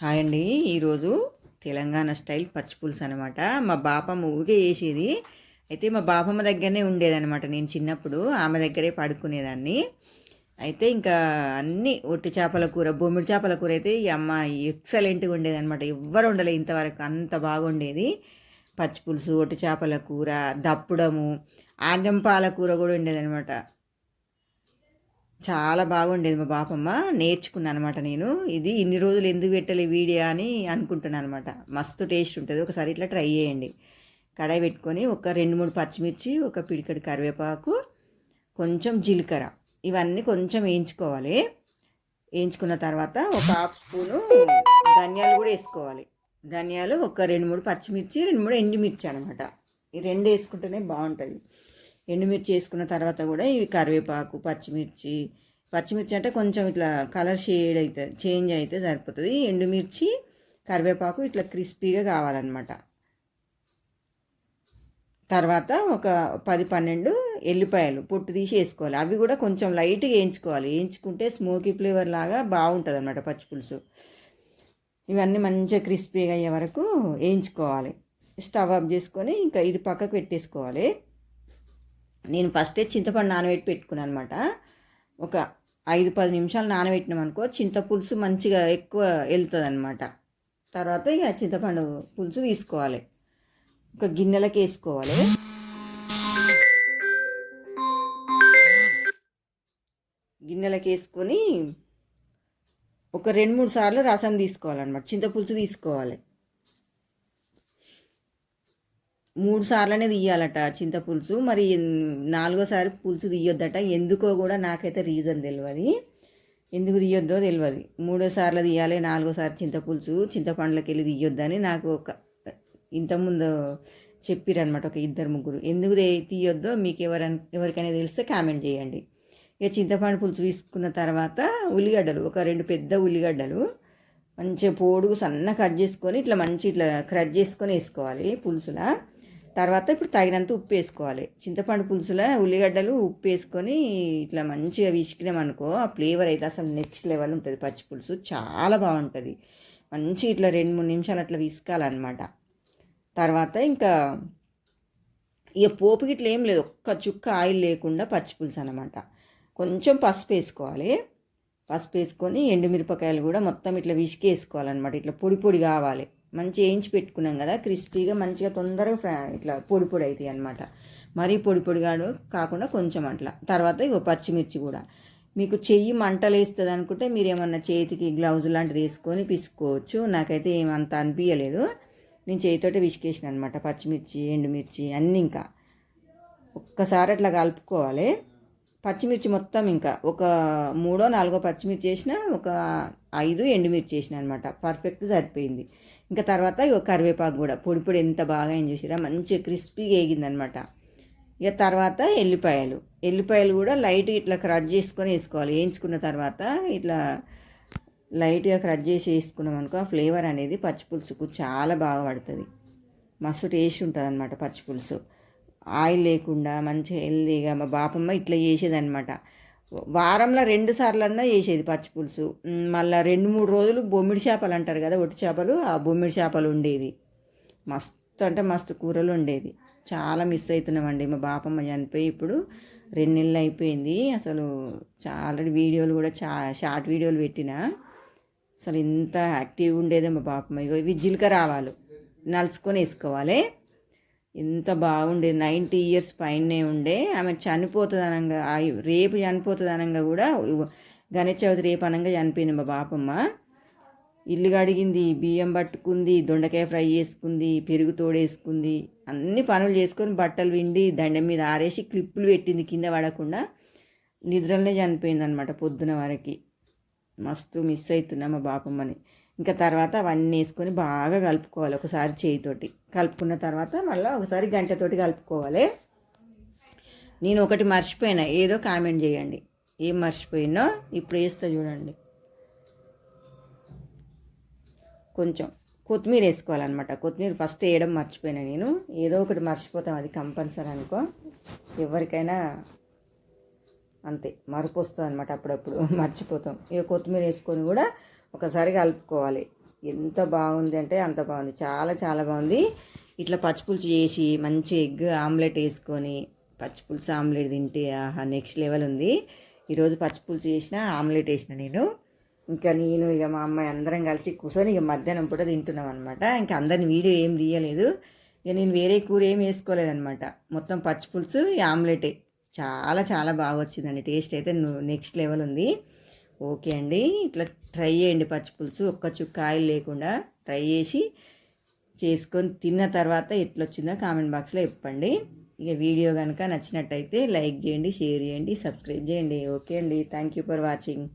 Hi అండి. ఈరోజు Telangana style పచ్చి పులుసు అనమాట మా బాపమ్మ ఊగే వేసేది అయితే మా బాపమ్మ దగ్గరనే ఉండేదనమాట నేను చిన్నప్పుడు ఆమె దగ్గరే పడుకునేదాన్ని. అయితే ఇంకా అన్ని ఒట్టి చేపల కూర బొమ్మిడి చేపల కూర అయితే ఈ అమ్మ ఎక్సలెంట్గా ఉండేదనమాట ఎవ్వరు ఉండలే ఇంతవరకు. అంత బాగుండేది పచ్చి పులుసు ఒట్టి చేపల కూర దప్పుడము ఆంజం పాల కూర కూడా ఉండేదనమాట చాలా బాగుండేది మా బాపమ్మ. నేర్చుకున్నాను అనమాట నేను. ఇది ఇన్ని రోజులు ఎందుకు పెట్టలే వీడియో అని అనుకుంటున్నాను అనమాట మస్తు టేస్ట్ ఉంటుంది. ఒకసారి ఇట్లా ట్రై చేయండి. కడాయి పెట్టుకొని ఒక రెండు మూడు పచ్చిమిర్చి ఒక పిడికడి కరివేపాకు కొంచెం జీలకర్ర. ఇవన్నీ కొంచెం వేయించుకోవాలి. వేయించుకున్న తర్వాత ఒక హాఫ్ స్పూను ధనియాలు కూడా వేసుకోవాలి. ధనియాలు ఒక రెండు మూడు పచ్చిమిర్చి రెండు మూడు ఎండుమిర్చి అనమాట. ఈ రెండు వేసుకుంటేనే బాగుంటుంది. ఎండుమిర్చి వేసుకున్న తర్వాత కూడా ఇవి కరివేపాకు పచ్చిమిర్చి పచ్చిమిర్చి అంటే కొంచెం ఇట్లా కలర్ షేడ్ అయితే చేంజ్ అయితే సరిపోతుంది. ఎండుమిర్చి కరివేపాకు ఇట్లా క్రిస్పీగా కావాలన్నమాట. తర్వాత ఒక పది పన్నెండు ఎల్లిపాయలు పొట్టు తీసి వేసుకోవాలి. అవి కూడా కొంచెం లైట్గా వేయించుకోవాలి. వేయించుకుంటే స్మోకీ ఫ్లేవర్ లాగా బాగుంటుంది అనమాట పచ్చిపులుసు ఇవన్నీ మంచిగా క్రిస్పీగా అయ్యే వరకు వేయించుకోవాలి. స్టవ్ ఆఫ్ చేసుకొని ఇంకా ఇది పక్కకు పెట్టేసుకోవాలి. నేను ఫస్టే చింతపండు నానబెట్టి పెట్టుకున్నాను అనమాట ఒక ఐదు పది నిమిషాలు నానబెట్టినాం అనుకో చింతపులుసు మంచిగా ఎక్కువ వెళ్తుంది అనమాట తర్వాత ఇక చింతపండు పులుసు తీసుకోవాలి. ఒక గిన్నెలకి వేసుకోవాలి. గిన్నెలకి వేసుకొని ఒక రెండు మూడు సార్లు రసం తీసుకోవాలన్నమాట. చింతపులుసు తీసుకోవాలి. మూడు సార్లనే తీయాలట చింతపులుసు. మరి నాలుగోసారి పులుసు తీయొద్దట. ఎందుకో కూడా నాకైతే రీజన్ తెలియదు ఎందుకు తీయొద్దో తెలియదు మూడో సార్లు తీయాలి నాలుగోసారి చింతపులుసు. చింతపండ్లకి వెళ్ళి తీయొద్దని నాకు ఒక ఇంతకుముందు చెప్పిరనమాట ఒక ఇద్దరు ముగ్గురు. ఎందుకు తీయొద్దో మీకు ఎవరైనా ఎవరికైనా తెలిస్తే కామెంట్ చేయండి. ఇక చింతపండు పులుసు తీసుకున్న తర్వాత ఉల్లిగడ్డలు ఒక రెండు పెద్ద ఉల్లిగడ్డలు మంచిగా పోడుగు సన్న కట్ చేసుకొని ఇట్లా మంచి ఇట్లా క్రష్ చేసుకొని వేసుకోవాలి పులుసులా. తర్వాత ఇప్పుడు తగినంత ఉప్పు వేసుకోవాలి. చింతపండు పులుసులో ఉల్లిగడ్డలు ఉప్పు వేసుకొని ఇట్లా మంచిగా విసికినాం అనుకో ఆ ఫ్లేవర్ అయితే అసలు నెక్స్ట్ లెవెల్ ఉంటుంది. పచ్చి పులుసు చాలా బాగుంటుంది. మంచి ఇట్లా రెండు మూడు నిమిషాలు అట్లా విసుకాలన్నమాట. తర్వాత ఇంకా ఇక పోపుకి ఇట్లా ఏం లేదు. ఒక్క చుక్క ఆయిల్ లేకుండా పచ్చి పులుసు అనమాట కొంచెం పసుపు వేసుకోవాలి. పసుపు వేసుకొని ఎండుమిరపకాయలు కూడా మొత్తం ఇట్లా విసికేసుకోవాలన్నమాట. ఇట్లా పొడి పొడి కావాలి. మంచి వేయించి పెట్టుకున్నాం కదా క్రిస్పీగా మంచిగా తొందరగా ఫ్రై ఇట్లా పొడి పొడి అవుతాయి అనమాట మరీ పొడి పొడిగాడు కాకుండా కొంచెం అట్లా. తర్వాత ఇగో పచ్చిమిర్చి కూడా. మీకు చెయ్యి మంటలు వేస్తుంది అనుకుంటే మీరు ఏమన్నా చేతికి గ్లౌజ్ లాంటిది వేసుకొని పిసుకోవచ్చు. నాకైతే ఏమంత అనిపించలేదు నేను చేతితోటే విసికేసిన అనమాట పచ్చిమిర్చి ఎండుమిర్చి అన్నీ ఇంకా. ఒక్కసారి అట్లా కలుపుకోవాలి. పచ్చిమిర్చి మొత్తం ఇంకా ఒక మూడో నాలుగో పచ్చిమిర్చి వేసిన ఒక ఐదు ఎండుమిర్చి వేసిన అనమాట పర్ఫెక్ట్ సరిపోయింది. ఇంకా తర్వాత ఇక కరివేపాకు కూడా. పొడి పొడి ఎంత బాగా ఏం చూసిరా మంచిగా క్రిస్పీగా వేగిందనమాట ఇక తర్వాత ఎల్లిపాయలు. ఎల్లిపాయలు కూడా లైట్గా ఇట్లా క్రష్ చేసుకొని వేసుకోవాలి. వేయించుకున్న తర్వాత ఇట్లా లైట్గా క్రష్ చేసి వేసుకున్నాం అనుకో ఆ ఫ్లేవర్ అనేది పచ్చిపులుసుకు చాలా బాగా పడుతుంది. మస్తు టేస్ట్ ఉంటుంది అనమాట పచ్చిపులుసు. ఆయిల్ లేకుండా మంచిగా హెల్దీగా మా బాపమ్మ ఇట్లా చేసేదనమాట వారంలో రెండు సార్లన్నా చేసేది పచ్చి పులుసు. మళ్ళీ రెండు మూడు రోజులు బొమ్మిడి చేపలు అంటారు కదా ఒట్టి చేపలు ఆ బొమ్మిడి చేపలు ఉండేది. మస్తు అంటే మస్తు కూరలు ఉండేది. చాలా మిస్ అవుతున్నామండి మా బాపమ్మ చనిపోయి ఇప్పుడు రెండు నెలలు అయిపోయింది. అసలు చాలా వీడియోలు కూడా చా షార్ట్ వీడియోలు పెట్టిన అసలు ఇంత యాక్టివ్గా ఉండేదే మా బాపమ్మ. ఇగో ఇవి జీలకర్ర ఆవాలు. నలుచుకొని వేసుకోవాలి. ఎంత బాగుండే నైంటీ ఇయర్స్ పైనే ఉండే. ఆమె చనిపోతుంది అనంగా రేపు చనిపోతుందనంగా కూడా గణేష్ చవితి రేపు అనంగా చనిపోయింది మా బాపమ్మ. ఇల్లు కడిగింది బియ్యం పట్టుకుంది దొండకాయ ఫ్రై చేసుకుంది పెరుగు తోడేసుకుంది అన్ని పనులు చేసుకొని బట్టలు విండి దండం మీద ఆరేసి క్లిప్పులు పెట్టింది కింద పడకుండా నిద్రలనే చనిపోయింది అనమాట పొద్దున వరకు. మస్తు మిస్ అవుతున్నా మా బాపమ్మని. ఇంకా తర్వాత అవన్నీ వేసుకొని బాగా కలుపుకోవాలి ఒకసారి చేయితోటి. కలుపుకున్న తర్వాత మళ్ళీ ఒకసారి గంటతోటి కలుపుకోవాలి. నేను ఒకటి మర్చిపోయినా ఏదో కామెంట్ చేయండి. ఏం మర్చిపోయినో ఇప్పుడు వేస్తా చూడండి. కొంచెం కొత్తిమీర వేసుకోవాలన్నమాట. కొత్తిమీర ఫస్ట్ వేయడం మర్చిపోయినా నేను. ఏదో ఒకటి మర్చిపోతాం అది కంపల్సరీ అనుకో. ఎవరికైనా అంతే మరపు వస్తుంది అనమాట అప్పుడప్పుడు. మర్చిపోతాం. ఇక కొత్తిమీర వేసుకొని కూడా ఒకసారి కలుపుకోవాలి. ఎంత బాగుంది అంటే అంత బాగుంది. చాలా చాలా బాగుంది. ఇట్లా పచ్చిపులుసు చేసి మంచి ఎగ్ ఆమ్లెట్ వేసుకొని పచ్చిపులుసు ఆమ్లెట్ తింటే ఆహా నెక్స్ట్ లెవెల్ ఉంది. ఈరోజు పచ్చిపులుసు చేసిన ఆమ్లెట్ వేసిన నేను. ఇంకా నేను ఇక మా అమ్మాయి అందరం కలిసి కూర్చొని ఇక మధ్యాహ్నం పూట తింటున్నాం అనమాట ఇంకా అందరిని వీడియో ఏం తీయలేదు. ఇక నేను వేరే కూర ఏం వేసుకోలేదనమాట మొత్తం పచ్చిపులుసు ఆమ్లెటే. చాలా చాలా బాగా వచ్చిందండి. టేస్ట్ అయితే నెక్స్ట్ లెవెల్ ఉంది. ఓకే అండి. ఇట్లా ట్రై చేయండి పచ్చిపులుసు ఒక్క చుక్క ఆయిల్ లేకుండా ట్రై చేసి చేసుకొని తిన్న తర్వాత ఎట్లొచ్చిందో కామెంట్ బాక్స్లో చెప్పండి. ఇక వీడియో కనుక నచ్చినట్టయితే లైక్ చేయండి షేర్ చేయండి సబ్స్క్రైబ్ చేయండి. ఓకే అండి. Thank you for watching.